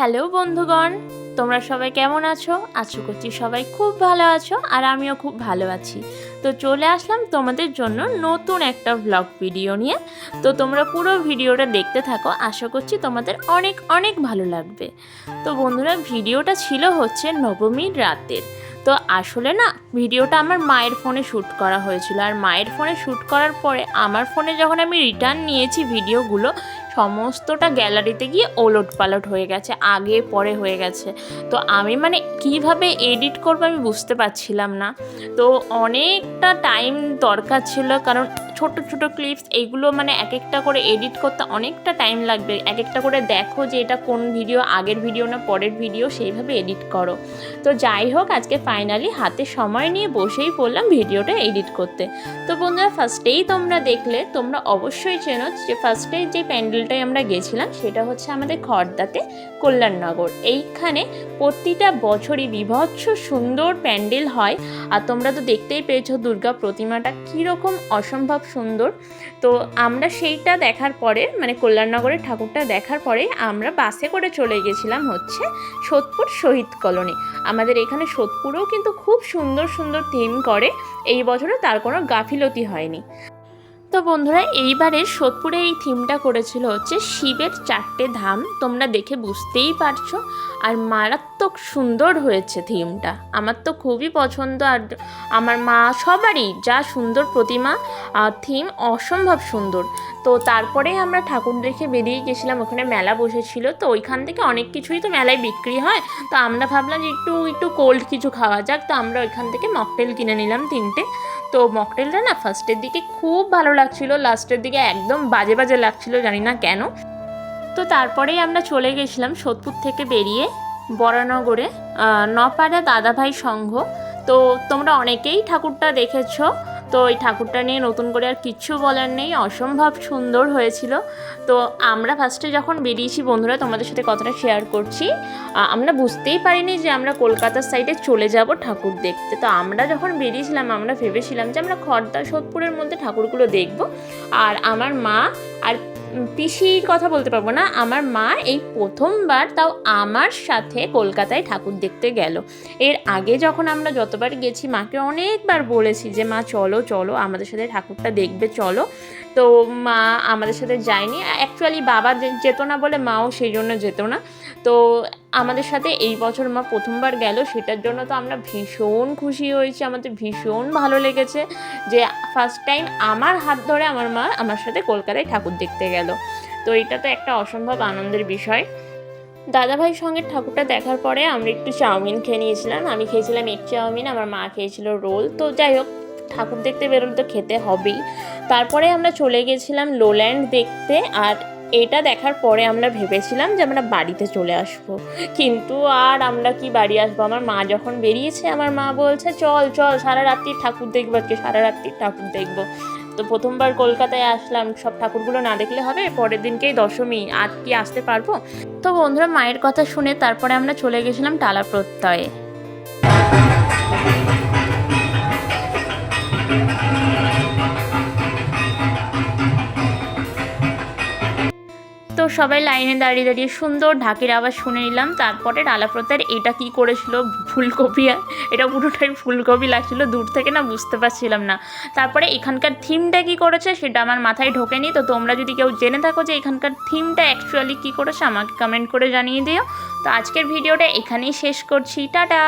Hello বন্ধুগণ, তোমরা সবাই কেমন আছো? আশা করছি সবাই খুব ভালো আছো আর আমিও খুব ভালো আছি। তো চলে আসলাম তোমাদের জন্য নতুন একটা ব্লগ ভিডিও নিয়ে। তো তোমরা পুরো ভিডিওটা দেখতে থাকো, আশা করছি তোমাদের অনেক অনেক ভালো লাগবে। তো বন্ধুরা, ভিডিওটা ছিল হচ্ছে নবমীর রাতের। তো আসলে না, ভিডিওটা আমার মায়ের ফোনে শ্যুট করা হয়েছিল। আর মায়ের ফোনে শ্যুট করার পরে আমার ফোনে যখন আমি রিটার্ন নিয়েছি ভিডিওগুলো সমস্তটা গ্যালারিতে গিয়ে ওলট পালট হয়ে গেছে, আগে পরে হয়ে গেছে। তো আমি মানে কীভাবে এডিট করব আমি বুঝতে পারছিলাম না। তো অনেকটা টাইম দরকার ছিল, কারণ ছোট ছোট ক্লিপস এইগুলো মানে এক একটা করে এডিট করতে অনেকটা টাইম লাগবে। এক একটা করে দেখো যে এটা কোন ভিডিও আগের ভিডিও না পরের ভিডিও সেইভাবে এডিট করো। তো যাই হোক, আজকে ফাইনালি হাতে সময় নিয়ে বসেই পড়লাম ভিডিওটা এডিট করতে। তো বন্ধুরা ফার্স্টেই তোমরা দেখলে, তোমরা অবশ্যই চেনো যে ফার্স্টে যে প্যান্ডেলটায় আমরা গেছিলাম, সেটা হচ্ছে আমাদের খড়দাতে কল্যাণনগর। এইখানে প্রতিটা বছরই বিভৎস সুন্দর প্যান্ডেল হয়। আর তোমরা তো দেখতেই পেয়েছ দুর্গা প্রতিমাটা কীরকম অসম্ভব সুন্দর। তো আমরা সেইটা দেখার পরে মানে কল্যাণনগরের ঠাকুরটা দেখার পরে আমরা বাসে করে চলে গেছিলাম হচ্ছে সোদপুর শহীদ কলোনি। আমাদের এখানে সোদপুরেও কিন্তু খুব সুন্দর সুন্দর থিম করে। এই বছরে তার কোনো গাফিলতি হয়নি। তো বন্ধুরা এইবারের সোদপুরে এই থিমটা করেছিল হচ্ছে শিবের চারটে ধাম। তোমরা দেখে বুঝতেই পারছ। আর মারাত্মক সুন্দর হয়েছে থিমটা। আমার তো খুবই পছন্দ। আর আমার মা সবারই যা সুন্দর প্রতিমা, আর থিম অসম্ভব সুন্দর। তো তারপরে আমরা ঠাকুর দেখে বেরিয়ে গেছিলাম। ওখানে মেলা বসেছিল। তো ওইখান থেকে অনেক কিছুই তো মেলায় বিক্রি হয়। তো আমরা ভাবলাম যে একটু একটু কোল্ড কিছু খাওয়া যাক। তো আমরা ওইখান থেকে মকটেল কিনে নিলাম তিনটে। তো মকটেলটা না ফার্স্টের দিকে খুব ভালো লাগছিল, লাস্টের দিকে একদম বাজে বাজে লাগছিল, জানি না কেন। তো তারপরেই আমরা চলে গেছিলাম সোদপুর থেকে বেরিয়ে বরানগরে নপাড়া দাদাভাই সংঘ। তো তোমরা অনেকেই ঠাকুরটা দেখেছ। তো এই ঠাকুরটা নিয়ে নতুন করে আর কিচ্ছু বলার নেই, অসম্ভব সুন্দর হয়েছিল। তো আমরা ফার্স্টে যখন বেরিয়েছি বন্ধুরা, তোমাদের সাথে কথাটা শেয়ার করছি আমরা বুঝতেই পারিনি যে আমরা কলকাতার সাইডে চলে যাব ঠাকুর দেখতে। তো আমরা যখন বেরিয়েছিলাম, আমরা ভেবেছিলাম যে আমরা খর্দা, সোদপুরের মধ্যে ঠাকুরগুলো দেখব। আর আমার মা আর পিসির কথা বলতে পারব না। আমার মা এই প্রথমবার তাও আমার সাথে কলকাতায় ঠাকুর দেখতে গেল। এর আগে যখন আমরা যতবার গেছি, মাকে অনেকবার বলেছি যে, মা, চলো চলো, আমাদের সাথে ঠাকুরটা দেখবে, চলো। তো মা আমাদের সাথে যায়নি। অ্যাকচুয়ালি বাবা যেত না বলে মাও সেই জন্য যেত না। তো আমাদের সাথে এই বছর মা প্রথমবার গেল, সেটার জন্য তো আমরা ভীষণ খুশি হয়েছি। আমাদের ভীষণ ভালো লেগেছে যে ফার্স্ট টাইম আমার হাত ধরে আমার মা আমার সাথে কলকাতায় ঠাকুর দেখতে গেল। তো এটা তো একটা অসম্ভব আনন্দের বিষয়। দাদাভাইয়ের সঙ্গে ঠাকুরটা দেখার পরে আমরা একটু চাউমিন খেয়ে নিয়েছিলাম। আমি খেয়েছিলাম এক চাউমিন, আমার মা খেয়েছিল রোল। তো যাই হোক, ঠাকুর দেখতে বেরোলে তো খেতে হবেই। তারপরে আমরা চলে গেছিলাম লোল্যান্ড দেখতে আর এটা দেখার পরে আমরা ভেবেছিলাম যে আমরা বাড়িতে চলে আসব। কিন্তু আর আমরা কি বাড়ি আসব? আমার মা যখন বেরিয়েছে, আমার মা বলছে, চল চল, সারা রাত্রি ঠাকুর দেখব আজকে, সারা রাত্রি ঠাকুর দেখব। তো প্রথমবার কলকাতায় আসলাম, সব ঠাকুরগুলো না দেখলে হবে, পরের দিনকেই দশমী, আর কি আসতে পারব? তো বন্ধুরা, মায়ের কথা শুনে তারপরে আমরা চলে গেছিলাম টালা প্রত্যয়ে। তো সবাই লাইনে দাঁড়িয়ে দাঁড়িয়ে সুন্দর ঢাকের আওয়াজ শুনে নিলাম। তারপরে ডালাপ্রতার এটা কি করেছিল? ফুলকপি এটা পুরোটাই ফুলকপি লাগছিল, দূর থেকে না বুঝতে পারছিলাম না। তারপরে এখানকার থিমটা কি করেছে সেটা আমার মাথায় ঢোকেনি, তো তোমরা যদি কেউ জেনে থাকো যে এখানকার থিমটা অ্যাকচুয়ালি কি করেছে, আমাকে কমেন্ট করে জানিয়ে দিও। তো আজকের ভিডিওটা এখানেই শেষ করছি, টাটা!